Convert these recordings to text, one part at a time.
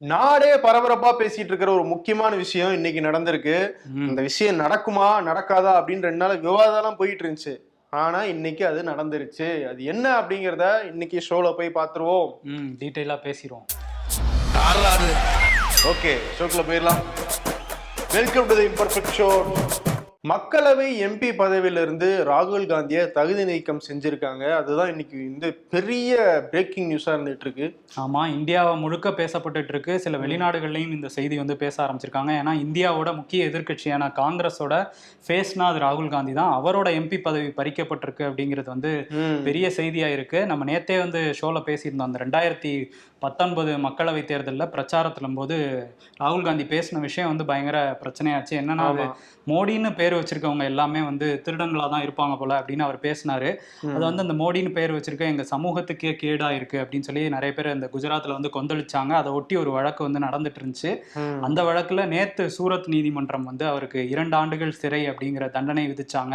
நாடே பரபரப்பா பேசிட்டு இருக்கிற ஒரு முக்கியமான விஷயம் இன்னைக்கு நடந்திருக்கு. இந்த விஷயம் நடக்குமா நடக்காதா அப்படின்னு ரெண்டு நாள் விவாதம்லாம் போயிட்டு இருந்துச்சு. ஆனா இன்னைக்கு அது நடந்துருச்சு. அது என்ன அப்படிங்கறத இன்னைக்கு ஷோல போய் பார்த்துருவோம். ம் டீட்டெயிலாக பேசிடுவோம் ஓகே ஷோக்குள்ள போயிடலாம். Welcome to the imperfect show மக்களவை எம்பி பதவியிலிருந்து ராகுல் காந்தியை தகுதி நீக்கம் செஞ்சிருக்காங்க. அதுதான் இன்னைக்கு இந்த பெரிய பிரேக்கிங் நியூஸா இருந்துட்டு இருக்கு ஆமாம் இந்தியாவை முழுக்க பேசப்பட்டுட்டு இருக்கு சில வெளிநாடுகள்லையும் இந்த செய்தி வந்து பேச ஆரம்பிச்சிருக்காங்க. ஏன்னா இந்தியாவோட முக்கிய எதிர்க்கட்சியான காங்கிரஸோட ஃபேஸ்னா அது ராகுல் காந்தி தான் அவரோட எம்பி பதவி பறிக்கப்பட்டிருக்கு அப்படிங்கிறது வந்து. பெரிய செய்தியா இருக்கு. நம்ம நேத்தே வந்து ஷோல பேசியிருந்தோம். அந்த ரெண்டாயிரத்தி பத்தொன்பது மக்களவை தேர்தலில் பிரச்சாரத்திலும் போது ராகுல் காந்தி பேசின விஷயம் வந்து பயங்கர பிரச்சனையாச்சு. என்னன்னா. மோடின்னு பேர் வச்சிருக்கவங்க எல்லாமே வந்து திருடங்களா தான் இருப்பாங்க போல அப்படின்னு அவர் பேசினாரு. அது வந்து அந்த மோடின்னு பேர் வச்சிருக்க எங்க சமூகத்துக்கே கேடா இருக்கு அப்படின்னு சொல்லி நிறைய பேர் இந்த குஜராத்ல வந்து கொந்தளிச்சாங்க. அதை ஒட்டி ஒரு வழக்கு வந்து நடந்துட்டு இருந்துச்சு. அந்த வழக்குல நேத்து சூரத் நீதிமன்றம் வந்து அவருக்கு இரண்டு ஆண்டுகள் சிறை அப்படிங்கிற தண்டனை விதிச்சாங்க.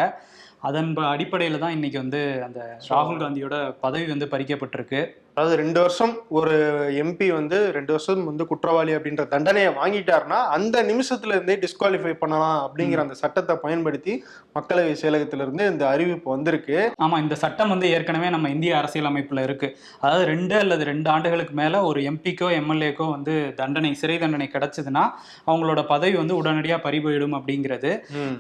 அதன் அடிப்படையில தான் இன்னைக்கு வந்து அந்த ராகுல் காந்தியோட பதவி வந்து பறிக்கப்பட்டிருக்கு. அதாவது ரெண்டு வருஷம் ஒரு எம்பி வந்து ரெண்டு வருஷம் வந்து குற்றவாளி அப்படின்ற தண்டனையை வாங்கிட்டாருன்னா அந்த நிமிஷத்துல இருந்தே டிஸ்குவாலிஃபை பண்ணலாம் அப்படிங்கிற அந்த சட்டத்தை பயன்படுத்தி மக்களவை செயலகத்திலிருந்து இந்த அறிவிப்பு வந்திருக்கு. ஆமா இந்த சட்டம் வந்து ஏற்கனவே நம்ம இந்திய அரசியலமைப்புல இருக்கு. அதாவது ரெண்டு அல்லது ரெண்டு ஆண்டுகளுக்கு மேல ஒரு எம்பிக்கோ எம்எல்ஏக்கோ வந்து தண்டனை சிறை தண்டனை கிடைச்சதுன்னா அவங்களோட பதவி வந்து உடனடியா பறிபோயிடும் அப்படிங்கிறது.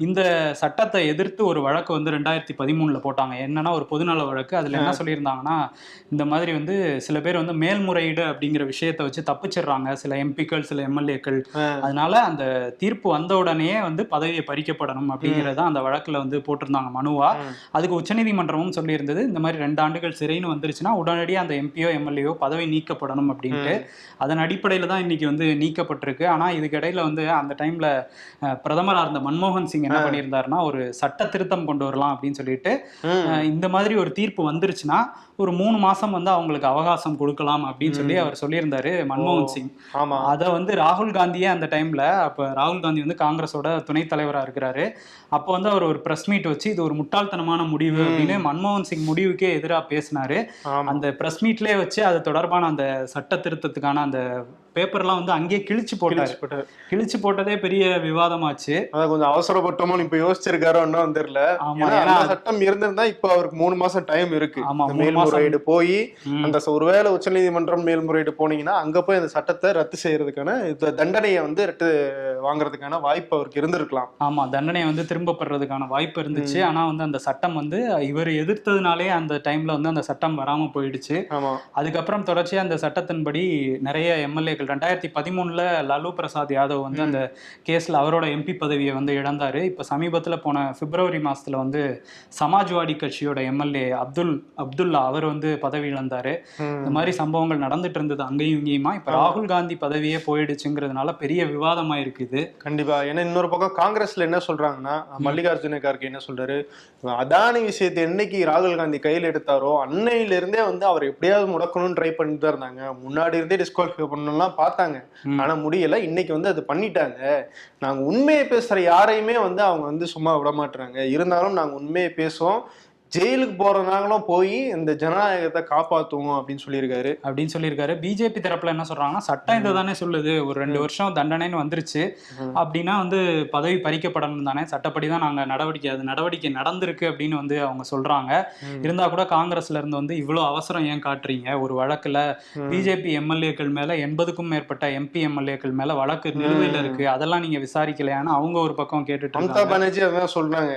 இந்த சட்டத்தை எதிர்த்து ஒரு வழக்கு வந்து ரெண்டாயிரத்தி பதிமூணுல போட்டாங்க. என்னன்னா ஒரு பொதுநல வழக்கு. அதுல என்ன சொல்லியிருந்தாங்கன்னா இந்த மாதிரி வந்து சில பேர் வந்து மேல்முறையீடு அப்படிங்கிற விஷயத்தை வச்சு தப்பிச்சிடுறாங்க. சில எம்பிக்கள் சில எம்எல்ஏக்கள். அதனால அந்த தீர்ப்பு வந்த உடனே வந்து பதவியை பறிக்கப்படணும் அப்படிங்கறத அந்த வழக்குல வந்து போட்டிருந்தாங்க மனுவா. அதுக்கு உச்சநீதிமன்றமும் சொல்லியிருந்தது இந்த மாதிரி ரெண்டு ஆண்டுகள் சிறைன்னு வந்துருச்சுன்னா உடனடியாக அந்த எம்பியோ எம்எல்ஏயோ பதவி நீக்கப்படணும் அப்படின்ட்டு. அதன் அடிப்படையில் தான் இன்னைக்கு வந்து நீக்கப்பட்டிருக்கு. ஆனால் இதுக்கு இடையில வந்து அந்த டைம்ல அஹ், பிரதமரா இருந்த மன்மோகன் சிங் என்ன பண்ணியிருந்தாருன்னா ஒரு சட்ட திருத்தம் கொண்டு வரலாம் அப்படின்னு சொல்லிட்டு இந்த மாதிரி ஒரு தீர்ப்பு வந்துருச்சுன்னா ஒரு மூணு மாசம் வந்து அவங்களுக்கு அவகாசம் கொடுக்கலாம் அப்படின்னு சொல்லி அவர் சொல்லியிருந்தாரு மன்மோகன் சிங். ஆமா. அதை வந்து ராகுல் காந்தியே அந்த டைம்ல அப்ப ராகுல் காந்தி வந்து காங்கிரஸோட துணைத் தலைவரா இருக்கிறாரு. அப்போ வந்து அவர் ஒரு பிரஸ் மீட் வச்சு இது ஒரு முட்டாள்தனமான முடிவு அப்படின்னு மன்மோகன் சிங் முடிவுக்கே எதிராக பேசினாரு. அந்த பிரஸ் மீட்லயே வச்சு அது தொடர்பான அந்த சட்ட திருத்தத்துக்கான அந்த பேப்பர்லாம் வந்து அங்கேயே கிழிச்சு போட்டாரு. கிழிச்சு போட்டதே பெரிய விவாதமாச்சு. அதான் கொஞ்சம் அவசரப்பட்டோமோ இப்ப யோசிச்சிருக்காரோன்னு தெரியல. சட்டம் இருந்திருந்தா இப்ப அவருக்கு மூணு மாசம் டைம் இருக்கு. மேல்முறையீடு போய். அந்த ஒருவேளை உச்சநீதிமன்றம் மேல்முறையீடு போனீங்கன்னா அங்க போய் அந்த சட்டத்தை ரத்து செய்யறதுக்கான தண்டனையை வந்து ரத்து வாங்குறதுக்கான வாய்ப்பு அவருக்கு இருந்திருக்கலாம். ஆமா தண்டனை வந்து திரும்ப பெறதுக்கான வாய்ப்பு இருந்துச்சு. ஆனா வந்து அந்த சட்டம் வந்து இவர் எதிர்த்ததுனாலே அந்த டைம்ல வந்து அந்த சட்டம் வராம போயிடுச்சு. அதுக்கப்புறம் தொடர்ச்சியா அந்த சட்டத்தின்படி நிறைய எம்எல்ஏக்கள் ரெண்டாயிரத்தி பதிமூணுல லாலு பிரசாத் யாதவ் வந்து அந்த கேஸ்ல அவரோட எம்பி பதவியை வந்து இழந்தாரு. இப்ப சமீபத்துல போன பிப்ரவரி மாசத்துல வந்து சமாஜ்வாடி கட்சியோட எம்எல்ஏ அப்துல் அப்துல்லா அவர் வந்து பதவி இழந்தாரு. இந்த மாதிரி சம்பவங்கள் நடந்துட்டு இருந்தது அங்கேயும் இங்கேயுமா? இப்ப ராகுல் காந்தி பதவியே போயிடுச்சுங்கிறதுனால பெரிய விவாதமா இருக்குது கண்டிப்பா. ஏன்னா இன்னொரு பக்கம் காங்கிரஸ்ல என்ன சொல்றாங்கன்னா மல்லிகார்ஜுன கார்கே என்ன சொல்றாரு? அதானி விஷயத்தை என்னைக்கு ராகுல் காந்தி கையில் எடுத்தாரோ அன்னையில இருந்தே வந்து அவர் எப்படியாவது முடக்கணும்னு ட்ரை பண்ணிட்டு தான் இருந்தாங்க. முன்னாடி இருந்தே டிஸ்குவாலிஃபை பண்ணணும்லாம் பார்த்தாங்க. ஆனா முடியல. இன்னைக்கு வந்து அது பண்ணிட்டாங்க. நாங்க உண்மையை பேசுற யாரையுமே வந்து அவங்க வந்து சும்மா விட மாட்டாங்க இருந்தாலும் நாங்க உண்மையை பேசுவோம் ஜெயிலுக்கு போறதுனாங்களும் போய் இந்த ஜனநாயகத்தை காப்பாத்துவோம் அப்படின்னு சொல்லியிருக்காரு. அப்படின்னு சொல்லியிருக்காரு. பிஜேபி தரப்புல என்ன சொல்றாங்கன்னா சட்டம் இதை தானே சொல்லுது. ஒரு ரெண்டு வருஷம் தண்டனைன்னு வந்துருச்சு. அப்படின்னா வந்து பதவி பறிக்கப்படணும் தானே. சட்டப்படி தான் நாங்க நடவடிக்கை அது நடவடிக்கை நடந்திருக்கு அப்படின்னு வந்து அவங்க சொல்றாங்க. இருந்தா கூட காங்கிரஸ்ல இருந்து வந்து இவ்வளவு அவசரம் ஏன் காட்டுறீங்க? ஒரு வழக்குல பிஜேபி எம்எல்ஏக்கள் மேல எண்பதுக்கும் மேற்பட்ட எம்பி எம்எல்ஏக்கள் மேல வழக்கு நிலுவையில இருக்கு. அதெல்லாம் நீங்க விசாரிக்கலையான்னு அவங்க ஒரு பக்கம் கேட்டுட்டு பானர்ஜி அதான் சொல்றாங்க.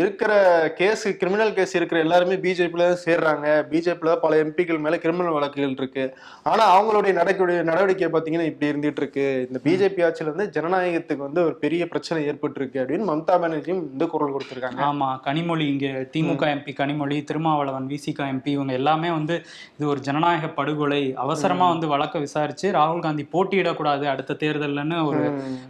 இருக்கிற கேஸ் கிரிமினல் கேஸ் இருக்கிற எல்லாருமே பிஜேபியில தான் சேர்றாங்க. பிஜேபியில தான் பல எம்பிக்கள் மேல கிரிமினல் வழக்குகள் இருக்கு. ஆனா அவங்களுடைய நடக்கூடிய நடவடிக்கை பாத்தீங்கன்னா இப்படி இருந்துட்டு இருக்கு. இந்த பிஜேபி ஆட்சியில வந்து ஜனநாயகத்துக்கு வந்து ஒரு பெரிய பிரச்சனை ஏற்பட்டு இருக்கு அப்படின்னு மம்தா பானர்ஜியும் இந்த குரல் கொடுத்திருக்காங்க. ஆமா கனிமொழி இங்க திமுக எம்பி கனிமொழி திருமாவளவன் விசிக எம்பி இவங்க எல்லாமே வந்து இது ஒரு ஜனநாயக படுகொலை அவசரமா வந்து வழக்க விசாரிச்சு ராகுல் காந்தி போட்டியிடக்கூடாது அடுத்த தேர்தல்லன்னு ஒரு.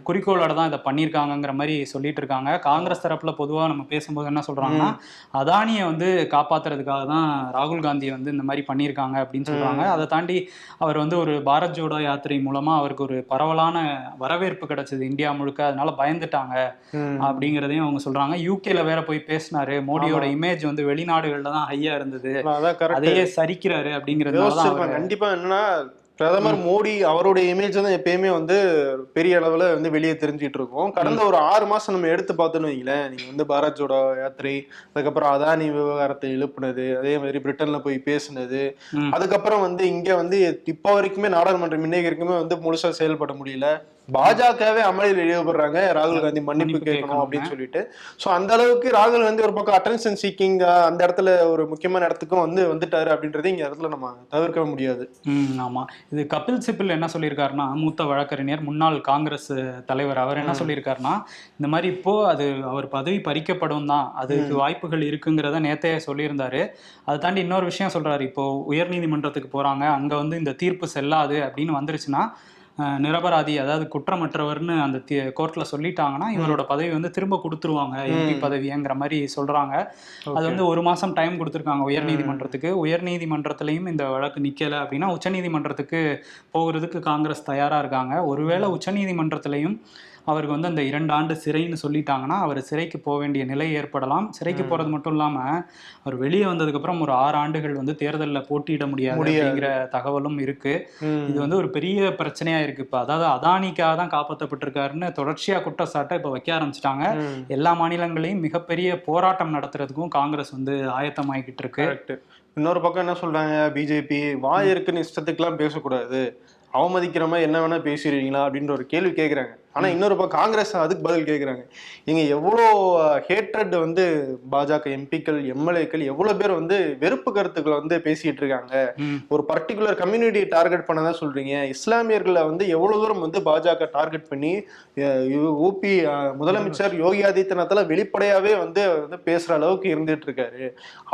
குறிக்கோளோட தான் இதை பண்ணியிருக்காங்கங்கிற மாதிரி சொல்லிட்டு இருக்காங்க. காங்கிரஸ் தரப்புல பொதுவா நம்ம பேசும்போது என்ன சொல்றாங்கன்னா அதானியை வந்து காப்பாத்துறதுக்காக தான் ராகுல் காந்தி வந்து இந்த மாதிரி பண்ணியிருக்காங்க அப்படின்னு சொல்றாங்க. அதை தாண்டி அவர் வந்து ஒரு பாரத் ஜோடோ யாத்திரை மூலமா அவருக்கு ஒரு பரவலான வரவேற்பு கிடைச்சது இந்தியா முழுக்க. அதனால பயந்துட்டாங்க. அப்படிங்கிறதையும் அவங்க சொல்றாங்க. யூகேல வேற போய் பேசினாரு. மோடியோட இமேஜ் வந்து வெளிநாடுகள்ல தான் ஹையா இருந்தது. அதையே சரிக்கிறாரு அவர் கண்டிப்பா என்னன்னா பிரதமர் மோடி அவருடைய இமேஜ் தான் எப்பயுமே வந்து பெரிய அளவுல வந்து வெளியே தெரிஞ்சிட்டு இருக்கும். கடந்த ஒரு ஆறு மாசம் நம்ம எடுத்து பார்த்தோம்னு வைங்களேன் நீங்க வந்து பாரத் ஜோடோ யாத்திரை அதுக்கப்புறம் அதானி விவகாரத்தை எழுப்புனது அதே மாதிரி பிரிட்டன்ல போய் பேசுனது. அதுக்கப்புறம் வந்து இங்க வந்து இப்போ வரைக்குமே நாடாளுமன்றம் இன்னைக்கு வரைக்குமே வந்து முழுசா செயல்பட முடியல. பாஜகவே அமளியில் ஈடுபடுறாங்க ராகுல் காந்தி மன்னிப்பு கேட்கணும். அப்படின்னு சொல்லிட்டு. சோ அந்த அளவுக்கு ராகுல் காந்தி ஒரு பக்கம் அட்டென்ஷன் சீக்கிங் அந்த இடத்துல ஒரு முக்கியமான இடத்துக்கும் வந்து வந்துட்டாரு அப்படின்றது இங்க இடத்துல நம்ம தவிர்க்க முடியாது. ஆமா. இது கபில் சிபில் என்ன சொல்லியிருக்காருன்னா மூத்த வழக்கறிஞர் முன்னாள் காங்கிரஸ் தலைவர் அவர் என்ன சொல்லியிருக்காருன்னா இந்த மாதிரி இப்போ அது அவர் பதவி பறிக்கப்படும் தான். அதுக்கு வாய்ப்புகள் இருக்குங்கிறத நேத்தே சொல்லியிருந்தாரு. அதை தாண்டி இன்னொரு விஷயம் சொல்றாரு. இப்போ உயர்நீதிமன்றத்துக்கு போறாங்க. அங்க வந்து இந்த தீர்ப்பு செல்லாது அப்படின்னு வந்துருச்சுன்னா நிரபராதி அதாவது குற்றமற்றவர்னு அந்த கோர்ட்ல சொல்லிட்டாங்கன்னா இவரோட பதவி வந்து திரும்ப கொடுத்துருவாங்க. எம்பி பதவிங்கிற மாதிரி சொல்றாங்க. அது வந்து ஒரு மாசம் டைம் கொடுத்துருக்காங்க உயர்நீதிமன்றத்துக்கு உயர்நீதிமன்றத்திலையும் இந்த வழக்கு நிக்கல அப்படின்னா உச்சநீதிமன்றத்துக்கு போகிறதுக்கு காங்கிரஸ் தயாரா இருக்காங்க. ஒருவேளை உச்சநீதிமன்றத்திலையும் அவருக்கு வந்து அந்த இரண்டு ஆண்டு சிறைன்னு சொல்லிட்டாங்கன்னா அவர் சிறைக்கு போக வேண்டிய நிலை ஏற்படலாம். சிறைக்கு போறது மட்டும் இல்லாம அவர் வெளியே வந்ததுக்கு அப்புறம் ஒரு ஆறு ஆண்டுகள் வந்து தேர்தலில் போட்டியிட முடியாது. அப்படிங்கிற தகவலும் இருக்கு. இது வந்து ஒரு பெரிய பிரச்சனையா இருக்கு. இப்ப அதாவது அதானிக்காக தான் காப்பாற்றப்பட்டிருக்காருன்னு தொடர்ச்சியா குற்றச்சாட்டை இப்ப வைக்க ஆரம்பிச்சிட்டாங்க. எல்லா மாநிலங்களையும் மிகப்பெரிய போராட்டம் நடத்துறதுக்கும் காங்கிரஸ் வந்து ஆயத்தமாகிக்கிட்டு இருக்கு. இன்னொரு பக்கம் என்ன சொல்றாங்க? பிஜேபி வாய் இருக்குன்னு இஷ்டத்துக்குலாம் பேசக்கூடாது. அவமதிக்கிற மாதிரி என்ன வேணா பேசிடுவீங்களா அப்படின்ற ஒரு கேள்வி கேட்குறாங்க ஆனா இன்னொரு பக்கம் காங்கிரஸ் அதுக்கு பதில் கேட்குறாங்க இங்க எவ்வளோ ஹேட்ரட் வந்து பாஜக எம்பிக்கள் எம்எல்ஏக்கள் எவ்வளவு பேர் வந்து வெறுப்பு கருத்துக்களை வந்து பேசிட்டு இருக்காங்க. ஒரு பர்டிகுலர் கம்யூனிட்டி டார்கெட் பண்ணதா சொல்றீங்க. இஸ்லாமியர்களை வந்து எவ்வளவு தூரம் வந்து பாஜக டார்கெட் பண்ணி ஊபி முதலமைச்சர் யோகி ஆதித்யநாத்ல வெளிப்படையாவே வந்து வந்து பேசுற அளவுக்கு இருந்துட்டு இருக்காரு.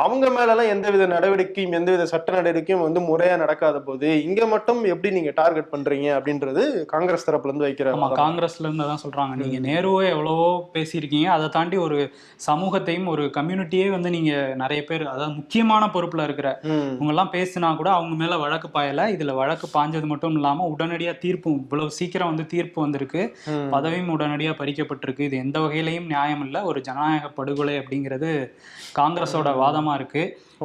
அவங்க மேலலாம் எந்தவித நடவடிக்கையும் எந்தவித சட்ட நடவடிக்கையும் வந்து முறையா நடக்காத போது இங்க மட்டும் எப்படி நீங்க டார்கெட் பண்றீங்க அப்படின்றது காங்கிரஸ் தரப்புல இருந்து வைக்கிற ஆமா வாதம். காங்கிரஸ்ல இருந்து தான் சொல்றாங்க. நீங்க நேருவே எவ்வளவோ பேசியிருக்கீங்க. அதை தாண்டி ஒரு சமூகத்தையும் ஒரு கம்யூனிட்டியே வந்து நீங்க நிறைய பேர் அதாவது முக்கியமான பொறுப்புல இருக்கிற. இவங்க எல்லாம் பேசினா கூட அவங்க மேல வழக்கு பாயல. இதுல வழக்கு பாஞ்சது மட்டும் இல்லாம உடனடியா தீர்ப்பும் இவ்வளவு சீக்கிரம் வந்து தீர்ப்பு வந்திருக்கு. பதவியும் உடனடியா பறிக்கப்பட்டிருக்கு. இது எந்த வகையிலையும் நியாயம் இல்ல. ஒரு ஜனநாயக படுகொலை அப்படிங்கிறது காங்கிரஸோட வாதமா இருக்கு.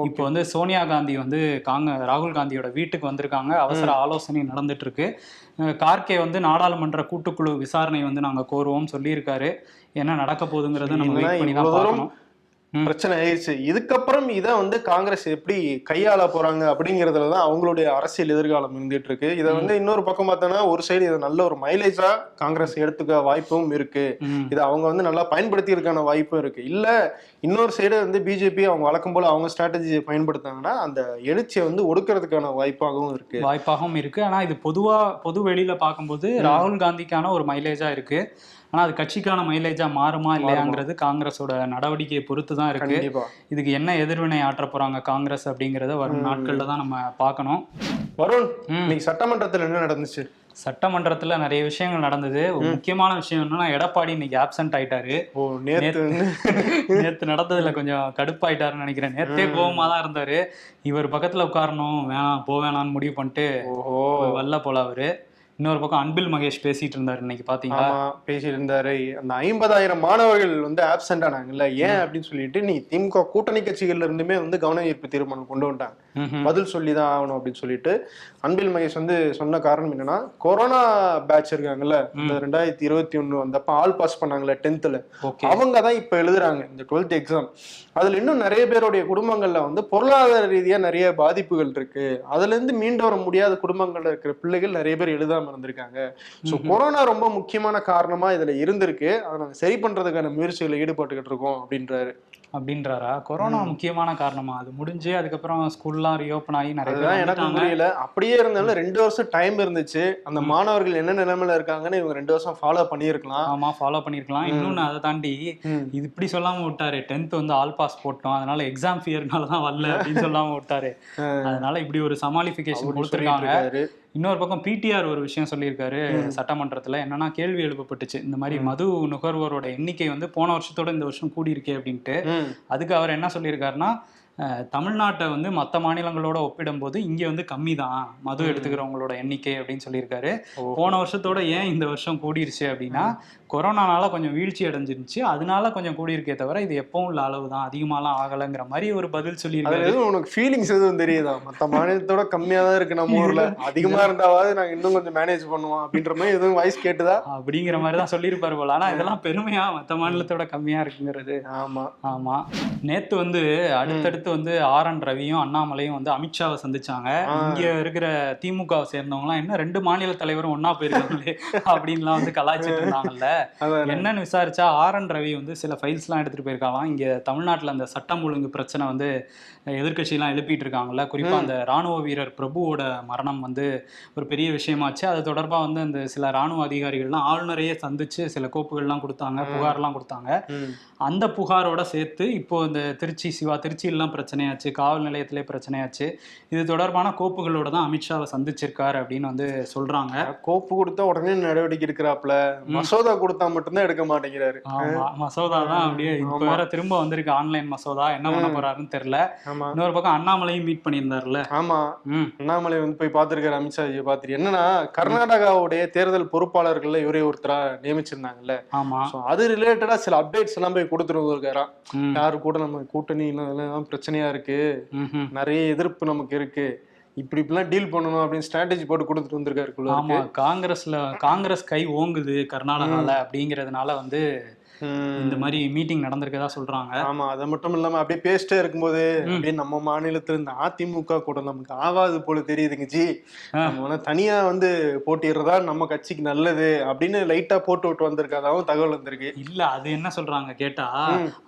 இப்போ வந்து சோனியா காந்தி வந்து காங்க ராகுல் காந்தியோட வீட்டுக்கு வந்திருக்காங்க. அவசர ஆலோசனை நடந்துட்டு இருக்கு கார்கே வந்து நாடாளுமன்ற கூட்டுக்குழு விசாரணை வந்து நாங்க கோருவோம் சொல்லியிருக்காரு. என்ன நடக்க போகுதுங்கிறத நம்ம வெயிட் பண்ணி தான் பார்க்கணும். பிரச்சனை ஆயிடுச்சு இதுக்கப்புறம் இதை வந்து காங்கிரஸ் எப்படி கையாள போறாங்க அப்படிங்கறதுல தான் அவங்களுடைய அரசியல் எதிர்காலம் இருந்துட்டு இருக்கு. இதை வந்து இன்னொரு பக்கம் பார்த்தோன்னா ஒரு சைடு இதை நல்ல ஒரு மைலேஜா காங்கிரஸ் எடுத்துக்க வாய்ப்பும் இருக்கு. இதை அவங்க வந்து நல்லா பயன்படுத்தியிருக்கான வாய்ப்பும் இருக்கு. இல்ல இன்னொரு சைடு வந்து பிஜேபி அவங்க வழக்கம் போல அவங்க ஸ்ட்ராட்டஜியை பயன்படுத்தாங்கன்னா அந்த எழுச்சியை வந்து ஒடுக்கிறதுக்கான வாய்ப்பாகவும் இருக்கு. வாய்ப்பாகவும் இருக்கு. ஆனா இது பொதுவா பொது வெளியில பார்க்கும்போது ராகுல் காந்திக்கான ஒரு மைலேஜா இருக்கு. ஆனா அது கட்சிக்கான மைலேஜா மாறுமா இல்லையாங்கிறது காங்கிரஸோட நடவடிக்கையை பொறுத்து தான் இருக்கு இதுக்கு என்ன எதிர்வினை ஆற்ற போறாங்க காங்கிரஸ் அப்படிங்கறத வரும் நாட்கள்ல தான் நம்ம பார்க்கணும். வருண். இன்னைக்கு சட்டமன்றத்துல என்ன நடந்துச்சு? சட்டமன்றத்துல நிறைய விஷயங்கள் நடந்தது. முக்கியமான விஷயம் என்னன்னா எடப்பாடி இன்னைக்கு ஆப்சென்ட் ஆயிட்டாரு. நேத்து. நடந்ததுல கொஞ்சம் கடுப்பாயிட்டாருன்னு நினைக்கிறேன். நேத்தே கோவமா தான் இருந்தாரு. இவர் பக்கத்துல உட்காரணும் வேணாம் போ வேணாம்னு முடிவு பண்ணிட்டு வல்ல போல அவரு. இன்னொரு பக்கம் அன்பில் மகேஷ் பேசிட்டு இருந்தாரு இன்னைக்கு பாத்தீங்களா? பேசிட்டு இருந்தாரு. அந்த ஐம்பதாயிரம் மாணவர்கள் வந்து ஆப்சென்ட் ஆனாங்கல்ல ஏன் அப்படின்னு சொல்லிட்டு நீ திமுக கூட்டணி கட்சிகள்ல இருந்துமே வந்து கவன ஈர்ப்பு தீர்மானம் கொண்டு வந்துட்டாங்க. ம்ஹும். பதில் சொல்லி தான் ஆகணும் அப்படின்னு சொல்லிட்டு அன்பில் மகேஷ் வந்து சொன்ன காரணம் என்னன்னா கொரோனா பேட்ச் இருக்காங்கல்ல இந்த ரெண்டாயிரத்தி இருபத்தி ஒண்ணு வந்தப்ப ஆல் பாஸ் பண்ணாங்கல்ல டென்த்ல அவங்க தான் இப்ப எழுதுறாங்க இந்த டுவெல்த் எக்ஸாம் அதுல இன்னும் நிறைய பேருடைய குடும்பங்கள்ல வந்து பொருளாதார ரீதியா நிறைய பாதிப்புகள் இருக்கு. அதுல இருந்து மீண்டு வர முடியாத குடும்பங்கள்ல இருக்கிற பிள்ளைகள் நிறைய பேர் எழுதாம இருந்திருக்காங்க. சோ கொரோனா ரொம்ப முக்கியமான காரணமா இதுல இருந்திருக்கு. அதை நாங்க சரி பண்றதுக்கான முயற்சிகளை ஈடுபட்டுக்கிட்டு இருக்கோம் அப்படின்றாரு. அப்படின்றாரா? கொரோனா முக்கியமான காரணமா? அது முடிஞ்சு அதுக்கப்புறம் ஸ்கூல்லாம் ரீஓப்பன் ஆகி நிறைய வந்துட்டாங்க. புரியல. அப்படியே இருந்தாலும் ரெண்டு வருஷம் டைம் இருந்துச்சு. அந்த மாணவர்கள் என்ன நிலைமையில இருக்காங்கன்னு இவங்க ரெண்டு வருஷம் ஃபாலோ பண்ணியிருக்கலாம். ஆமா ஃபாலோ பண்ணிருக்கலாம் இன்னொன்னு அதை தாண்டி. இது இப்படி சொல்லாம விட்டாரு. டென்த் வந்து ஆல் பாஸ் போட்டோம். அதனால எக்ஸாம் ஃபியர்னால தான் வரல அப்படின்னு சொல்லாம விட்டாரு. அதனால இப்படி ஒரு சமாளிஃபிகேஷன் கொடுத்துருக்காங்க. இன்னொரு பக்கம் பிடிஆர் ஒரு விஷயம் சொல்லியிருக்காரு சட்டமன்றத்துல. என்னன்னா கேள்வி எழுப்பப்பட்டுச்சு. இந்த மாதிரி மது நுகர்வோரோட எண்ணிக்கை வந்து போன வருஷத்தோட இந்த வருஷம் கூடி இருக்கே அப்படின்ட்டு. அதுக்கு அவர் என்ன சொல்லியிருக்காருன்னா தமிழ்நாட்டை வந்து மற்ற மாநிலங்களோட ஒப்பிடும்போது இங்க வந்து கம்மி தான் மது எடுத்துக்கிறவங்களோட எண்ணிக்கை அப்படின்னு சொல்லியிருக்காரு. போன வருஷத்தோட ஏன் இந்த வருஷம் கூடிருச்சு அப்படின்னா கொரோனானால கொஞ்சம் வீழ்ச்சி அடைஞ்சிருச்சு அதனால கொஞ்சம் கூடியிருக்கே தவிர இது எப்பவும் உள்ள அளவு தான் அதிகமாலாம் ஆகலைங்கிற மாதிரி ஒரு பதில் சொல்லியிருக்காரு. எதுவும் உனக்கு ஃபீலிங்ஸ் எதுவும் தெரியுதா? மத்த மாநிலத்தோட கம்மியா தான் இருக்கு நம்ம ஊர்ல. அதிகமா இருந்தாவது நாங்க இன்னும் கொஞ்சம் மேனேஜ் பண்ணுவோம் அப்படின்ற மாதிரி எதுவும் வாய்ஸ் கேட்டுதா? அப்படிங்கிற மாதிரி தான் சொல்லியிருப்பாரு போல. ஆனா இதெல்லாம் பெருமையா மற்ற மாநிலத்தோட கம்மியா இருக்குங்கிறது. ஆமா. ஆமா. நேத்து வந்து அடுத்தடுத்து வந்து ஆர் என் ரவியும் அண்ணாமலையும் வந்து அமித்ஷாவை சந்திச்சாங்க. இங்க இருக்கிற திமுகவை சேர்ந்தவங்க எல்லாம் என்ன ரெண்டு மாநில தலைவரும் ஒன்னா போயிருக்காங்களே? அப்படின்லாம் வந்து கலாய்ச்சிட்டு இருந்தாங்கல்ல. என்னன்னு விசாரிச்சா ஆர் என் ரவி வந்து சில ஃபைல்ஸ்லாம் எடுத்துட்டு போயிருக்காங்களாம். இங்க தமிழ்நாட்டுல அந்த சட்டம் ஒழுங்கு பிரச்சனை வந்து எதிர்க்கட்சியெல்லாம் எழுப்பிட்டு இருக்காங்கல்ல. குறிப்பா அந்த ராணுவ வீரர் பிரபுவோட மரணம் வந்து ஒரு பெரிய விஷயமாச்சு. அது தொடர்பா வந்து அந்த சில ராணுவ அதிகாரிகள்லாம் ஆளுநரையே சந்திச்சு சில கோப்புகள்லாம் கொடுத்தாங்க புகார்லாம் கொடுத்தாங்க. அந்த புகாரோட சேர்த்து இப்போ இந்த திருச்சி சிவா திருச்சியிலாம் பிரச்சனையாச்சு காவல் நிலையத்திலே பிரச்சனையாச்சு. இது தொடர்பான கோப்புகளோட தான் அமித்ஷாவை சந்திச்சிருக்காரு அப்படின்னு வந்து சொல்றாங்க. கோப்பு கொடுத்தா உடனே நடவடிக்கை எடுக்கிறாப்ல. மசோதா கொடுத்தா மட்டும்தான் எடுக்க மாட்டேங்கிறாரு. மசோதா தான் அப்படியே இப்ப வேற திரும்ப வந்திருக்கு ஆன்லைன் மசோதா. என்ன பண்ண போறாருன்னு தெரியல. இன்னொரு பக்கம் அண்ணாமலையும் மீட் பண்ணியிருந்தாருல்ல. ஆமா. அண்ணாமலை வந்து போய் பார்த்திருக்காரு அமித்ஷாஜியை பார்த்துட்டு. என்னன்னா கர்நாடகாவுடைய தேர்தல் பொறுப்பாளர்கள்ல இவரே ஒருத்தரா நியமிச்சிருந்தாங்கல்ல. ஆமா. அது ரிலேட்டடா சில அப்டேட்ஸ் எல்லாம் போய் ம். யாரு கூட நம்ம கூட்டணி எல்லாம் பிரச்சனையா இருக்கு. நிறைய எதிர்ப்பு நமக்கு இருக்கு. இப்படி இப்படிலாம் டீல் பண்ணணும் அப்படின்னு ஸ்ட்ராட்டஜி போட்டு கொடுத்துட்டு வந்திருக்காரு ஆமா காங்கிரஸ்ல காங்கிரஸ் கை ஓங்குது கர்நாடகால அப்படிங்கறதுனால வந்து இந்த மாதிரி மீட்டிங் நடந்திருக்கதா சொல்றாங்க. ஆமா அது மட்டும் இல்லாம அப்படியே பேசிட்டே இருக்கும்போது அப்படியே நம்ம மாநிலத்துல இந்த அதிமுக கூட நமக்கு ஆகாது போல தெரியுதுங்க ஜி. நம்ம தனியா வந்து போட்டிடுறதா நம்ம கட்சிக்கு நல்லது அப்படின்னு லைட்டா போட்டு விட்டு வந்திருக்காதாவும் தகவல் வந்திருக்கு. இல்ல அது என்ன சொல்றாங்க கேட்டா.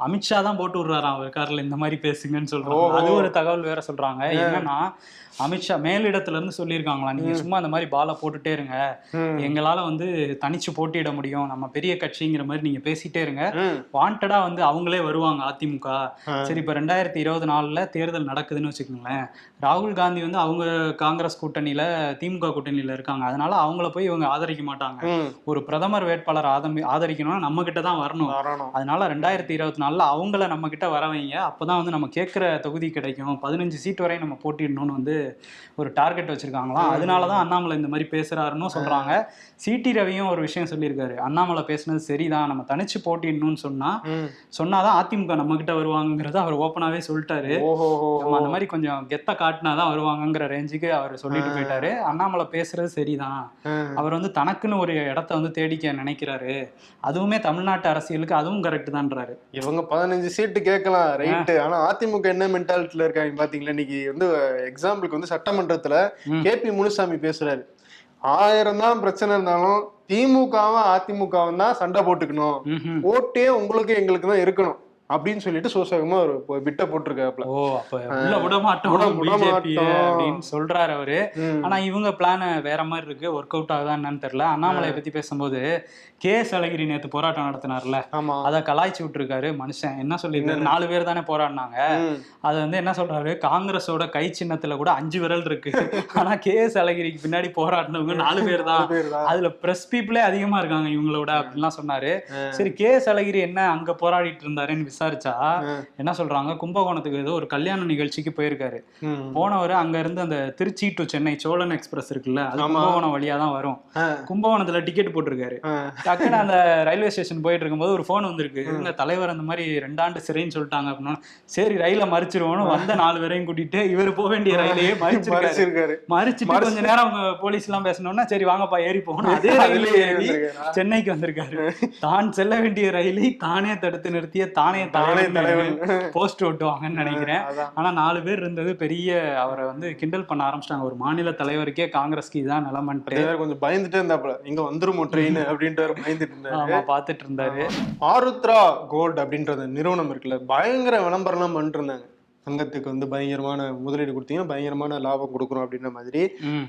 அமித்ஷா தான் போட்டு விடுறாராம் அவர் கார்ல இந்த மாதிரி பேசுங்கன்னு சொல்றாங்க. ஓஹோ. அது ஒரு தகவல் வேற சொல்றாங்க. என்னன்னா அமித்ஷா மேலிடத்துல இருந்து சொல்லியிருக்காங்களா நீங்க சும்மா இந்த மாதிரி பாலை போட்டுட்டே இருங்க. எங்களால வந்து தனிச்சு போட்டியிட முடியும். நம்ம பெரிய கட்சிங்கிற மாதிரி நீங்க பேசிட்டே இருங்க ம். வாண்டடா வந்து அவங்களே வருவாங்க அதிமுக. சரி இப்ப ரெண்டாயிரத்தி இருபது நாலுல தேர்தல் நடக்குதுன்னு வச்சுக்கோங்களேன். ராகுல் காந்தி வந்து அவங்க காங்கிரஸ் கூட்டணியில திமுக கூட்டணியில இருக்காங்க. அதனால அவங்கள போய் இவங்க ஆதரிக்க மாட்டாங்க. ஒரு பிரதமர் வேட்பாளர் ஆதமி ஆதரிக்கணும்னா நம்ம கிட்ட தான் வரணும். அதனால ரெண்டாயிரத்தி இருபத்தி நாலுல அவங்கள நம்ம கிட்ட வர வைங்க. அப்பதான் வந்து நம்ம கேட்குற தொகுதி கிடைக்கும். பதினஞ்சு சீட் வரை நம்ம போட்டிடணும்னு வந்து ஒரு டார்கெட் வச்சிருக்காங்களாம். அதனாலதான் அண்ணாமலை இந்த மாதிரி பேசுறாருன்னு சொல்றாங்க. சிடி ரவியும் ஒரு விஷயம் சொல்லியிருக்காரு. அண்ணாமலை பேசுனது சரிதான். நம்ம தனிச்சு போட்டிடணும்னு சொன்னா. சொன்னாதான் அதிமுக நம்ம கிட்ட வருவாங்கங்கிறத அவர் ஓப்பனாவே சொல்லிட்டாரு. அந்த மாதிரி கொஞ்சம் கெத்த காட்டினாதான் வருவாங்கங்கிற ரேஞ்சுக்கு அவர் சொல்லிட்டு போயிட்டாரு. அண்ணாமலை பேசுறது சரிதான். அவர் வந்து தனக்குன்னு ஒரு இடத்த வந்து தேடிக்க நினைக்கிறாரு. அதுவுமே தமிழ்நாட்டு அரசியலுக்கு அதுவும் கரெக்ட் தான்றாரு. இவங்க பதினஞ்சு சீட்டு கேட்கலாம் ரைட்டு ஆனா அதிமுக என்ன மென்டாலிட்டில இருக்காங்க பாத்தீங்களா? இன்னைக்கு வந்து எக்ஸாம்பிளுக்கு வந்து சட்டமன்றத்துல. கே பி முனுசாமி பேசுறாரு. ஆயிரம் தான் பிரச்சனை இருந்தாலும் திமுகவும் அதிமுகவும் தான் சண்டை போட்டுக்கணும். ஓட்டே உங்களுக்கு எங்களுக்கு தான் இருக்கணும் அப்படின்னு சொல்லிட்டு சோசகமா ஒரு பிட்ட போட்டிருக்காப்ல ஓ அப்ப உள்ள விட மாட்டோம். அப்படின்னு சொல்றாரு அவரு. ஆனா இவங்க பிளான் வேற மாதிரி இருக்கு. ஒர்க் அவுட் ஆகுதா என்னன்னு தெரியல. அண்ணாமலையை பத்தி பேசும்போது கே. எஸ். அழகிரி நேத்து போராட்டம் நடத்தினார்ல. அதை கலாய்ச்சி விட்டுருக்காரு மனுஷன். என்ன சொல்லியிருக்காரு நாலு பேர் தானே போராடினாங்க. அது வந்து என்ன சொல்றாரு? காங்கிரஸோட கை சின்னத்துல கூட அஞ்சு விரல் இருக்கு. ஆனா கே. எஸ். அழகிரிக்கு பின்னாடி போராடினவங்க நாலு பேர் தான். நாலு பேர் தான். அதுல பிரஸ் பீப்புளே அதிகமா இருக்காங்க இவங்களோட அப்படின்லாம் சொன்னாரு. சரி கே. எஸ். அழகிரி என்ன அங்க போராடிட்டு இருந்தாருன்னு விசாரிச்சா. என்ன சொல்றாங்க கும்பகோணத்துக்கு ஏதோ ஒரு கல்யாண நிகழ்ச்சிக்கு போயிருக்காரு. போனவர் அங்க இருந்து அந்த திருச்சி டு சென்னை சோழன் எக்ஸ்பிரஸ் இருக்குல்ல அது. கும்பகோணம் வழியா தான் வரும். கும்பகோணத்துல டிக்கெட் போட்டிருக்காரு. டக்குன்னு அந்த ரயில்வே ஸ்டேஷன் போயிட்டு இருக்கும்போது ஒரு ஃபோன் வந்திருக்கு இவங்க தலைவர் அந்த மாதிரி ரெண்டாண்டு சிறைன்னு சொல்லிட்டாங்க அப்படின்னா சரி ரயில மறிச்சிருவோம்னு வந்த நாலு பேரையும் கூட்டிட்டு இவர் போக வேண்டிய ரயிலையே மறிச்சிருக்காரு மறிச்சு- கொஞ்ச நேரம் அவங்க போலீஸ் எல்லாம் பேசணும்னா சரி வாங்கப்பா ஏறி போகணும் அதே ரயிலே ஏறி? சென்னைக்கு வந்திருக்காரு தான் செல்ல வேண்டிய ரயிலை தானே தடுத்து நிறுத்திய தானே தானே தலைவன். போஸ்ட் ஓட்டுவாங்கன்னு நினைக்கிறேன். ஆனா நாலு பேர் இருந்தது பெரிய அவரை வந்து கிண்டல் பண்ண ஆரம்பிச்சிட்டாங்க. ஒரு மாநில தலைவருக்கே காங்கிரஸ்க்கு இதான் நிலமன்ட்டு. அதே மாதிரி கொஞ்சம் பயந்துட்டே இருந்தாப்ல இங்க வந்துருமோ ட்ரெயின் அப்படின்ட்டு வேற பயந்துட்டு இருந்தாரு. பாத்துட்டு இருந்தாரு. ஆருத்ரா கோல்ட் அப்படின்றது நிறுவனம் இருக்குல்ல பயங்கர விளம்பரம்லாம் பண்ணிட்டு இருந்தாங்க தங்கத்துக்கு வந்து பயங்கரமான முதலீடு கொடுத்தீங்கன்னா பயங்கரமான லாபம் கொடுக்குறோம் அப்படின்ற மாதிரி.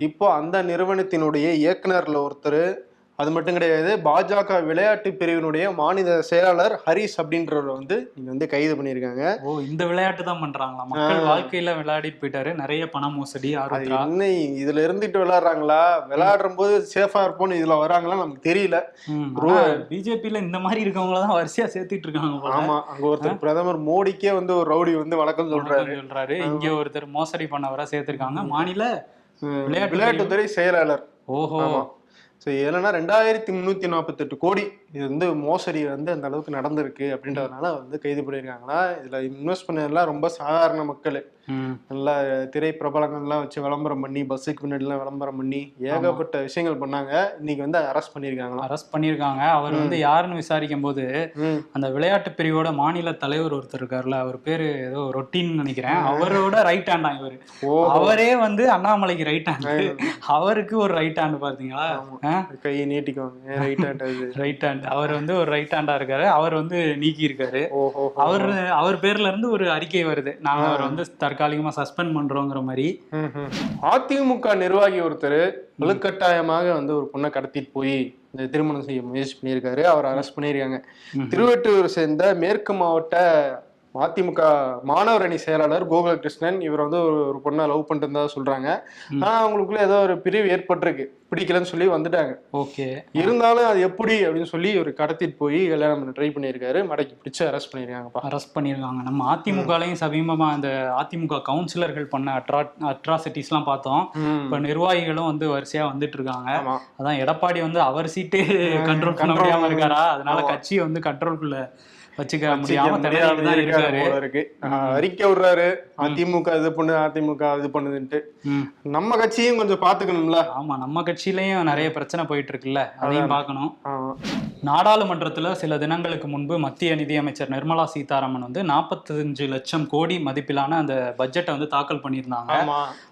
இப்போ அந்த நிறுவனத்தினுடைய இயக்குனர்ல ஒருத்தர் அது மட்டும் கிடையாது பாஜக விளையாட்டு பிரிவினுடைய மாநில செயலாளர் ஹரிஸ் அப்படின்றவர் வந்து நீங்க வந்து கைது பண்ணியிருக்காங்க. ஓ இந்த விளையாட்டு தான் பண்றாங்களா? மக்கள் வாழ்க்கையில விளையாடிட்டு போயிட்டாரு. நிறைய பண மோசடி என்ன இதுல இருந்துட்டு விளையாடுறாங்களா? விளையாடுற போது சேஃபா இருப்போம்னு இதுல வராங்களா? நமக்கு தெரியல. பிஜேபியில இந்த மாதிரி இருக்கவங்கள தான் வரிசையா சேர்த்துட்டு இருக்காங்க. ஆமா அங்க ஒருத்தர் பிரதமர் மோடிக்கே வந்து ஒரு ரவுடி வந்து வணக்கம் சொல்றாரு. சொல்றாரு. இங்க ஒருத்தர் மோசடி பண்ணவரா சேர்த்திருக்காங்க. மாநில விளையாட்டு விளையாட்டுத்துறை செயலாளர். ஓஹோ. ஸோ ஏன்னா ரெண்டாயிரத்தி முந்நூற்றி நாற்பத்தெட்டு கோடி இது வந்து மோசடி வந்து அந்த அளவுக்கு நடந்திருக்கு அப்படின்றதுனால வந்து கைது பண்ணியிருக்காங்களா? இதில் இன்வெஸ்ட் பண்ணதெல்லாம் ரொம்ப சாதாரண மக்கள். நல்லா திரை பிரபலங்கள்லாம் வச்சு விளம்பரம் பண்ணி பஸ்ஸுக்கு முன்னாடிலாம் விளம்பரம் பண்ணி ஏகப்பட்ட விஷயங்கள் பண்ணாங்க. இன்னைக்கு வந்து அரெஸ்ட் பண்ணியிருக்காங்களா அரெஸ்ட் பண்ணிருக்காங்க அவர் வந்து யாருன்னு விசாரிக்கும் போது அந்த விளையாட்டு பிரிவோட மாநில தலைவர் ஒருத்தர் இருக்காருல்ல அவர் பேரு ஏதோ ரொட்டின்னு நினைக்கிறேன். அவரோட ரைட் ஹேண்டா இவரு. அவரே வந்து அண்ணாமலைக்கு ரைட் ஹேண்ட் அவருக்கு ஒரு ரைட் ஹேண்ட் பாத்தீங்களா? கையை நீட்டிக்குவாங்க. ரைட் ஹேண்ட் ரைட் ஹேண்ட் அவர் வந்து ஒரு ரைட் ஹேண்டா இருக்காரு. அவர் வந்து நீக்கி இருக்காரு அவர் அவர் பேர்ல இருந்து ஒரு அறிக்கை வருது. நாங்க அவர் வந்து தற்காலிகமா சஸ்பெண்ட் பண்றோங்கிற மாதிரி. அதிமுக நிர்வாகி ஒருத்தர் வலுக்கட்டாயமாக வந்து ஒரு பொண்ணை கடத்திட்டு போய் இந்த திருமணம் செய்ய முயற்சி பண்ணியிருக்காரு. அவர் அரெஸ்ட் பண்ணியிருக்காங்க. திருவெட்டூர் சேர்ந்த மேற்கு மாவட்ட அதிமுக மாணவர் அணி செயலாளர் கோகுலகிருஷ்ணன் இவர் வந்து ஒரு ஒரு பொண்ணை லவ் பண்ணிட்டு இருந்தா சொல்றாங்க ஆனா அவங்களுக்குள்ள ஏதோ ஒரு பிரிவு ஏற்பட்டிருக்கு. பிடிக்கலன்னு சொல்லி வந்துட்டாங்க. ஓகே. இருந்தாலும் அது எப்படி அப்படின்னு சொல்லி இவர் கடத்திட்டு போய் கல்யாணம் பண்ண ட்ரை பண்ணியிருக்காரு. மடக்கி பிடிச்சு அரெஸ்ட் பண்ணியிருக்காங்கப்பா. அரெஸ்ட் பண்ணியிருக்காங்க. நம்ம அதிமுகலையும் சமீபமா அந்த அதிமுக கவுன்சிலர்கள் பண்ண அட்ரா அட்ராசிட்டிஸ்லாம் பார்த்தோம். ம். இப்ப நிர்வாகிகளும் வந்து வரிசையா வந்துட்டு இருக்காங்க அதான் எடப்பாடி வந்து அவர் சீட்டே கண்ட்ரோல் பண்ண control முடியாம இருக்காரா? அதனால. கட்சியை வந்து கண்ட்ரோல்குள்ள வச்சுக்க முடியாம தான் இருக்காரு. இருக்கு. அறிக்கை விடுறாரு. அதிமுக இது பண்ணு அதிமுக இது பண்ணுதுன்ட்டு. நம்ம கட்சியும் கொஞ்சம் பாத்துக்கணும்ல ஆமா நம்ம கட்சியிலயும் நிறைய பிரச்சனை போயிட்டு இருக்குல்ல. அதையும் பார்க்கணும். ஆமா. நாடாளுமன்றத்துல சில தினங்களுக்கு முன்பு மத்திய நிதியமைச்சர் நிர்மலா சீதாராமன் வந்து நாற்பத்தஞ்சு லட்சம் கோடி மதிப்பிலான அந்த பட்ஜெட்டை வந்து தாக்கல் பண்ணியிருந்தாங்க.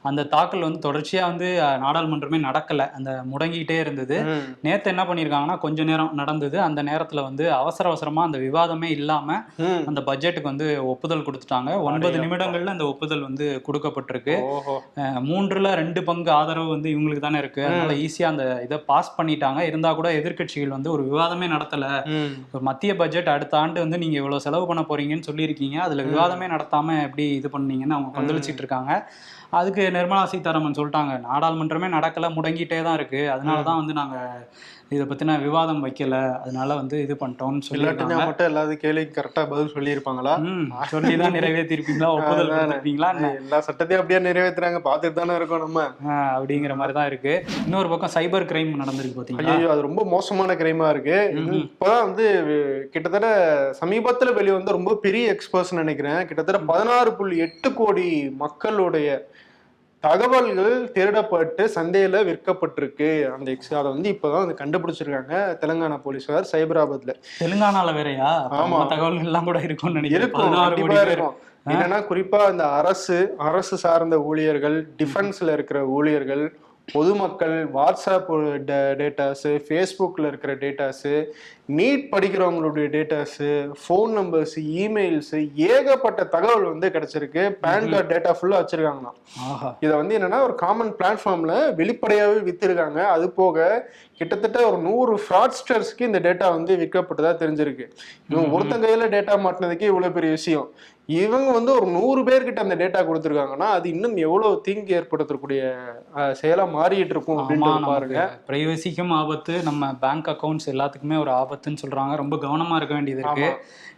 அந்த தாக்கல் வந்து தொடர்ச்சியா வந்து நாடாளுமன்றமே நடக்கல. அந்த முடங்கிட்டே இருந்தது. நேத்து என்ன பண்ணியிருக்காங்கன்னா கொஞ்ச நேரம் நடந்தது. அந்த நேரத்துல வந்து அவசர அவசரமா அந்த விவாதமே இல்லாம ம். அந்த பட்ஜெட்டுக்கு வந்து ஒப்புதல் கொடுத்துட்டாங்க. ஒன்பது நிமிடங்கள்ல அந்த ஒப்புதல் வந்து கொடுக்கப்பட்டிருக்கு. மூன்றுல ரெண்டு பங்கு ஆதரவு வந்து இவங்களுக்கு தானே இருக்கு. அதனால ஈஸியா அந்த இதை பாஸ் பண்ணிட்டாங்க. இருந்தா கூட எதிர்க்கட்சிகள் வந்து ஒரு விவாதமே நடத்தல. ம். ஒரு மத்திய பட்ஜெட் அடுத்த ஆண்டு வந்து நீங்க இவ்வளவு செலவு பண்ண போறீங்கன்னு சொல்லியிருக்கீங்க. அதுல விவாதமே நடத்தாம எப்படி இது பண்ணீங்கன்னு அவங்க கொந்தளிச்சிட்டு இருக்காங்க. அதுக்கு நிர்மலா சீதாராமன் சொல்லிட்டாங்க நாடாளுமன்றமே நடக்கல முடங்கிட்டே தான் இருக்கு. அதனால தான் வந்து நாங்க இதை பத்தின விவாதம் வைக்கல. அதனால வந்து இது பண்ணிட்டோம்னு சொல்லியிருக்காங்க மட்டும் எல்லாத்துக்கும் கேள்விக்கு கரெக்டா பதில் சொல்லியிருப்பாங்களா? ம் சொல்லிதான் நிறைவேற்றிருப்பீங்களா ஒப்புதல் என்ன? எல்லா சட்டத்தையும் அப்படியே நிறைவேத்துறாங்க. பாத்துட்டு தானே இருக்கோம் நம்ம. அப்படிங்கிற மாதிரி தான் இருக்கு. இன்னொரு பக்கம் சைபர் கிரைம் நடந்திருக்கு பாத்தீங்களா? ஐயோ அது ரொம்ப மோசமான கிரைமா இருக்கு. இப்பதான் வந்து கிட்டத்தட்ட சமீபத்துல வெளியே வந்து ரொம்ப பெரிய எக்ஸ்பர்ட்ஸ் நினைக்கிறேன். கிட்டத்தட்ட பதினாறு புள்ளி எட்டு கோடி மக்களுடைய தகவல்கள் திருடப்பட்டு சந்தையில விற்கப்பட்டிருக்கு. அந்த எக்ஸ் அதை வந்து இப்பதான் வந்து கண்டுபிடிச்சிருக்காங்க தெலுங்கானா போலீசார் சைபராபாத்ல தெலுங்கானால வேறயா? ஆமா. நம்ம தகவல்கள் எல்லாம் கூட இருக்கும்னு இருக்கும் கண்டிப்பா இருக்கும். என்னன்னா குறிப்பா இந்த அரசு அரசு சார்ந்த ஊழியர்கள் டிஃபென்ஸ்ல இருக்கிற ஊழியர்கள் பொதுமக்கள் வாட்ஸ்அப் டேட்டாஸு ஃபேஸ்புக்கில் இருக்கிற டேட்டாஸு நீட் படிக்கிறவங்களுடைய டேட்டாஸு ஃபோன் நம்பர்ஸ் இமெயில்ஸ் ஏகப்பட்ட தகவல் வந்து கிடைச்சிருக்கு. பேன் கார்டு டேட்டா ஃபுல்லாக வச்சிருக்காங்களாம். ஆஹா. இதை வந்து என்னன்னா ஒரு காமன் பிளாட்ஃபார்ம்ல வெளிப்படையாவே வித்திருக்காங்க. அது போக கிட்டத்தட்ட ஒரு நூறு ஃப்ராட்ஸ்டர்ஸ்க்கு இந்த டேட்டா வந்து விற்கப்பட்டதா தெரிஞ்சிருக்கு. இவங்க ஒருத்தன் கையில டேட்டா மாட்டினதுக்கே இவ்வளவு பெரிய விஷயம். இவங்க வந்து ஒரு நூறு பேர்கிட்ட அந்த டேட்டா கொடுத்துருக்காங்கன்னா அது இன்னும் எவ்வளவு தீங்கு ஏற்படுத்தக்கூடிய அஹ், செயலா மாறிட்டு இருக்கும் ஆமா அப்படின்றது பாருங்க. பிரைவசிக்கும் ஆபத்து. நம்ம பேங்க் அக்கவுண்ட்ஸ் எல்லாத்துக்குமே ஒரு ஆபத்துன்னு சொல்றாங்க. ரொம்ப கவனமா இருக்க வேண்டியது இருக்கு.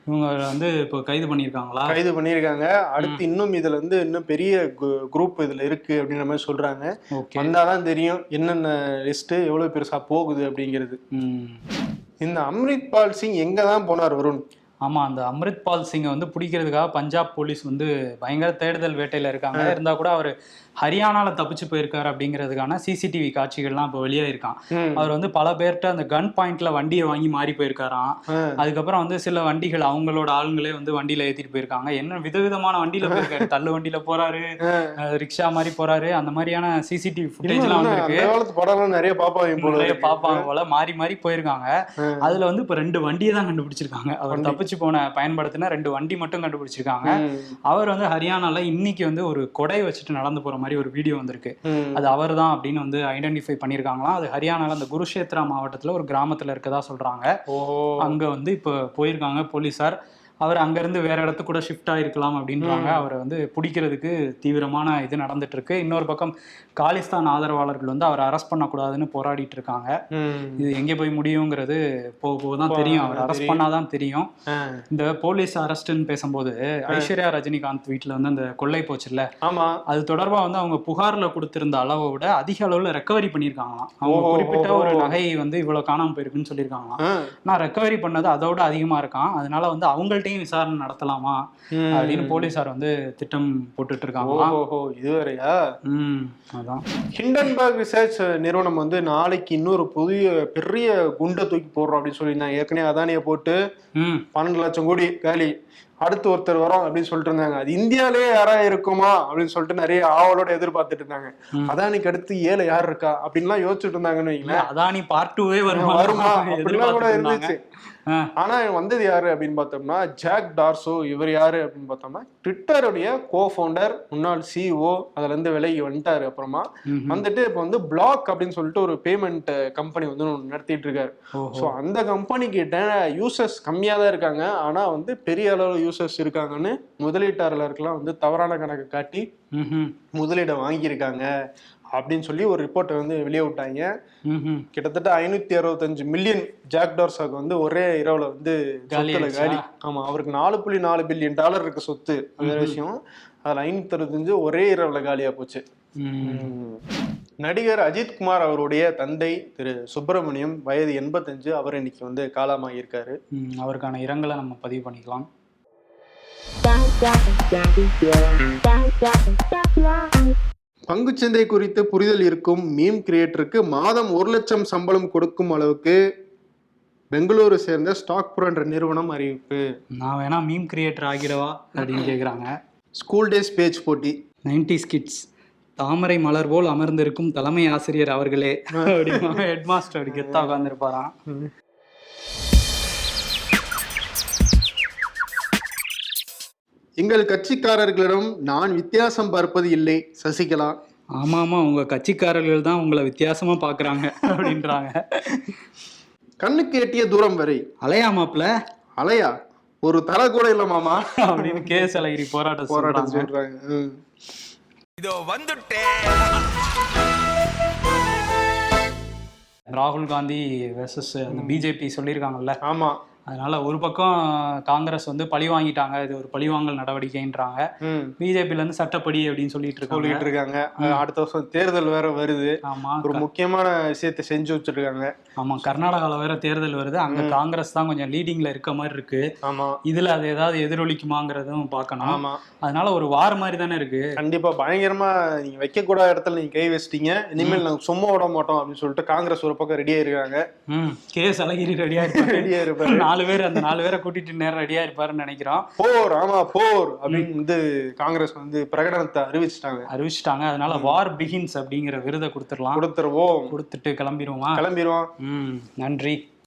இவங்க வந்து இப்போ கைது பண்ணியிருக்காங்களா? கைது பண்ணியிருக்காங்க. அடுத்து இன்னும் இதுல இருந்து இன்னும் பெரிய குரூப் இதுல இருக்கு அப்படின்ற மாதிரி சொல்றாங்க. வந்தாதான் தெரியும் என்னென்ன லிஸ்ட் எவ்வளவு பெருசா போகுது அப்படிங்கிறது. இந்த அம்ரித் பால் சிங் எங்க தான் போனார் வருண்? ஆமா அந்த அம்ரித் பால் சிங்கை வந்து பிடிக்கிறதுக்காக பஞ்சாப் போலீஸ் வந்து பயங்கர தேடுதல் வேட்டையில இருக்காங்க. இருந்தா கூட அவர் ஹரியானால தப்பிச்சு போயிருக்காரு அப்படிங்கிறதுக்கான சிசிடிவி காட்சிகள்லாம் இப்போ வெளியே இருக்கான். அவர் வந்து பல பேர்கிட்ட அந்த கன் பாயிண்ட்ல வண்டியை வாங்கி மாறி போயிருக்காராம். அதுக்கப்புறம் வந்து சில வண்டிகள் அவங்களோட ஆளுங்களே வந்து வண்டியில ஏத்திட்டு போயிருக்காங்க. என்ன விதவிதமான வண்டியில போயிருக்காரு. தள்ளு வண்டியில போறாரு ரிக்ஷா மாதிரி போறாரு. அந்த மாதிரியான சிசிடிவி ஃபுட்டேஜ் இன்னும் எல்லாம் என்ன, வந்திருக்கு. நிறைய பாப்பாங்க போல நிறைய. பாப்பாங்க போல. மாறி மாறி போயிருக்காங்க. அதுல வந்து இப்ப ரெண்டு வண்டியை தான் கண்டுபிடிச்சிருக்காங்க. அவர் தப்பிச்சு போன பயன்படுத்தின ரெண்டு வண்டி மட்டும் கண்டுபிடிச்சிருக்காங்க. அவர் வந்து ஹரியானால இன்னைக்கு வந்து ஒரு கொடை வச்சுட்டு நடந்து போற மாதிரி ஒரு வீடியோ வந்திருக்கு. அது அவர் தான் அப்படின்னு வந்து ஐடென்டிஃபை பண்ணியிருக்காங்களாம். அது ஹரியானால அந்த குருஷேத்ரா மாவட்டத்துல ஒரு கிராமத்துல இருக்கதா சொல்றாங்க. ஓஹோ. அங்க வந்து இப்போ போயிருக்காங்க போலீசார். அவர் அங்கிருந்து வேற இடத்துக்கு கூட ஷிஃப்ட் ஆயிருக்கலாம் அப்படின்றாங்க. அவரை வந்து பிடிக்கிறதுக்கு தீவிரமான இது நடந்துட்டு இருக்கு இன்னொரு பக்கம் காலிஸ்தான் ஆதரவாளர்கள் வந்து அவரை அரெஸ்ட் பண்ணக்கூடாதுன்னு போராடிட்டு இருக்காங்க. இது எங்கே போய் முடியுங்கிறது போக போக தான் தெரியும். அவர் அரெஸ்ட். பண்ணாதான் தெரியும். இந்த போலீஸ் அரெஸ்ட்னு பேசும்போது ஐஸ்வர்யா ரஜினிகாந்த் வீட்டில் வந்து அந்த கொள்ளை போச்சுல்ல? அது தொடர்பா வந்து அவங்க புகார்ல கொடுத்திருந்த அளவை விட அதிக அளவுல ரெக்கவரி பண்ணியிருக்காங்களாம். அவங்க குறிப்பிட்ட ஒரு ஓஹோ. நகை வந்து இவ்வளவு காணாம போயிருக்குன்னு சொல்லியிருக்காங்களாம். நான் ரெக்கவரி பண்ணது அதோட அதிகமா இருக்கான். அதனால வந்து அவங்கள்ட்டையும் விசாரணை நடத்தலாமா. அப்படின்னு போலீசார் வந்து திட்டம் போட்டுட்டு இருக்காங்களாம் ஓஹோ இதுவரையா ம் அதான். ஹிண்டன்பர்க் ரிசர்ச் நிறுவனம் வந்து நாளைக்கு இன்னொரு புதிய பெரிய குண்டை தூக்கி போடுறோம் அப்படின்னு சொல்லியிருந்தாங்க. ஏற்கனவே அதானியை போட்டு பன்னெண்டு லட்சம் கோடி காலி அடுத்து ஒருத்தர் வரோம் அப்படின்னு சொல்லிட்டு இருந்தாங்க அது இந்தியாலே யாரா இருக்குமா அப்படின்னு சொல்லிட்டு நிறைய ஆவலோட எதிர்பார்த்துட்டு இருந்தாங்க. அதானிக்கு அடுத்து ஏழை யார் இருக்கா அப்படின்லாம் யோசிச்சுட்டு இருந்தாங்கன்னு வைங்களேன் அதானி பார்ட் டூவே வருமா வருமா அப்படிலாம் கூட. இருந்துச்சு. ஆனா வந்தது யாரு அப்படின்னு பார்த்தோம்னா ஜாக் டார்சோ இவர் யாரு அப்படின்னு பார்த்தோம்னா ட்விட்டருடைய கோ ஃபவுண்டர் முன்னாள் சிஓ அதுல இருந்து விலகி வந்துட்டாரு அப்புறமா. வந்துட்டு இப்போ வந்து பிளாக் அப்படின்னு சொல்லிட்டு ஒரு பேமெண்ட் கம்பெனி வந்து நடத்திட்டு இருக்காரு. ஸோ அந்த கம்பெனி கிட்ட யூசர்ஸ் கம்மியா தான் இருக்காங்க ஆனா வந்து பெரிய அளவு யூசர்ஸ் இருக்காங்கன்னு முதலீட்டாளர்களுக்கெல்லாம் வந்து தவறான கணக்கு காட்டி. முதலீடை வாங்கியிருக்காங்க அப்படின்னு சொல்லி ஒரு ரிப்போர்ட்டை வந்து வெளியே விட்டாங்க. கிட்டத்தட்ட ஐநூத்தி அறுபத்தஞ்சு மில்லியன் ஜாக் டார்சாக்கு வந்து ஒரே இரவுல வந்து காலி சொத்துல ஆயிடுச்சா? காலி ஆமா அவருக்கு நாலு புள்ளி நாலு பில்லியன் டாலர் இருக்கு சொத்து வேற விஷயம் அதுல ஐநூத்தி அறுபத்தஞ்சு ஒரே இரவுல காலியா போச்சு. நடிகர் அஜித் குமார் அவருடைய தந்தை திரு சுப்பிரமணியம் வயது எண்பத்தஞ்சு அவர் இன்னைக்கு வந்து காலமாகியிருக்காரு அவருக்கான இரங்கலை நம்ம பதிவு பண்ணிக்கலாம் பங்குச்சந்தை குறித்து புரிதல் இருக்கும் மீம் கிரியேட்டருக்கு மாதம் ஒரு லட்சம் சம்பளம் கொடுக்கும் அளவுக்கு பெங்களூரு சேர்ந்த ஸ்டாக் புரோ என்ற நிறுவனம் அறிவிப்பு. நான் வேணா மீம் கிரியேட்டர் ஆகிடவா அப்படின்னு கேக்குறாங்க. ஸ்கூல் டேஸ் பேஜ் போட்டி. நைன்டி கிட்ஸ் தாமரை மலர் போல் அமர்ந்திருக்கும் தலைமை ஆசிரியர் அவர்களே அப்படிமா ஹெட் மாஸ்டர் கெத்தா உட்காந்துருப்பாராம் எங்கள் கட்சிக்காரர்களிடம் நான் வித்தியாசம் பார்ப்பது இல்லை. சசிகலா. ஆமா ஆமா உங்க கட்சிக்காரர்கள் தான் உங்களை வித்தியாசமா பாக்குறாங்க அப்படின்றாங்க. கண்ணுக்கு எட்டிய தூரம் வரை. அலையாமாப்ல அலையா? ஒரு தலை கூட இல்ல மாமா. அப்படின்னு கே எஸ் அழகிரி போராட்டம் போராட்டம் சொல்றாங்க. இதோ வந்துட்டேன் ராகுல் காந்தி வெர்சஸ் அந்த பிஜேபி சொல்லியிருக்காங்கல்ல. ஆமா. அதனால ஒரு பக்கம் காங்கிரஸ் வந்து பழி வாங்கிட்டாங்க இது ஒரு பழிவாங்கல் நடவடிக்கைன்றாங்க. பிஜேபில இருந்து சட்டப்படி அப்படின்னு சொல்லிட்டு இருக்காங்க. சொல்லிட்டு இருக்காங்க. அடுத்த வருஷம் தேர்தல் வேற வருது. ஆமா ஒரு முக்கியமான விஷயத்தை செஞ்சு வச்சிருக்காங்க. ஆமா கர்நாடகால வேற தேர்தல் வருது. அங்க காங்கிரஸ் தான் கொஞ்சம் லீடிங்ல இருக்க மாதிரி இருக்கு. ஆமா. இதுல அது ஏதாவது எதிரொலிக்குமாங்கிறதும் பார்க்கணும். ஆமா. அதனால ஒரு வார் மாதிரி தானே இருக்கு. கண்டிப்பா பயங்கரமா நீங்க வைக்க கூடாத இடத்துல நீங்க கை வச்சிட்டீங்க. இனிமேல் நாங்க சும்மா விட மாட்டோம் அப்படின்னு சொல்லிட்டு காங்கிரஸ் ஒரு பக்கம் ரெடியா இருக்காங்க கே அழகிரி ரெடியா இருப்பாரு. ரெடியா இருப்பாரு நாலு பேர் அந்த நாலு பேரை கூட்டிட்டு நேரம் ரெடியா இருப்பாருன்னு நினைக்கிறோம். போர் ஆமா போர் அப்படின்னு வந்து காங்கிரஸ் வந்து பிரகடனத்தை அறிவிச்சிட்டாங்க. அறிவிச்சிட்டாங்க. அதனால வார் பிகின்ஸ் அப்படிங்கிற விருதை கொடுத்துடலாம். கொடுத்துருவோம். கொடுத்துட்டு கிளம்பிடுவோமா கிளம்பிடுவோம் ம் நன்றி.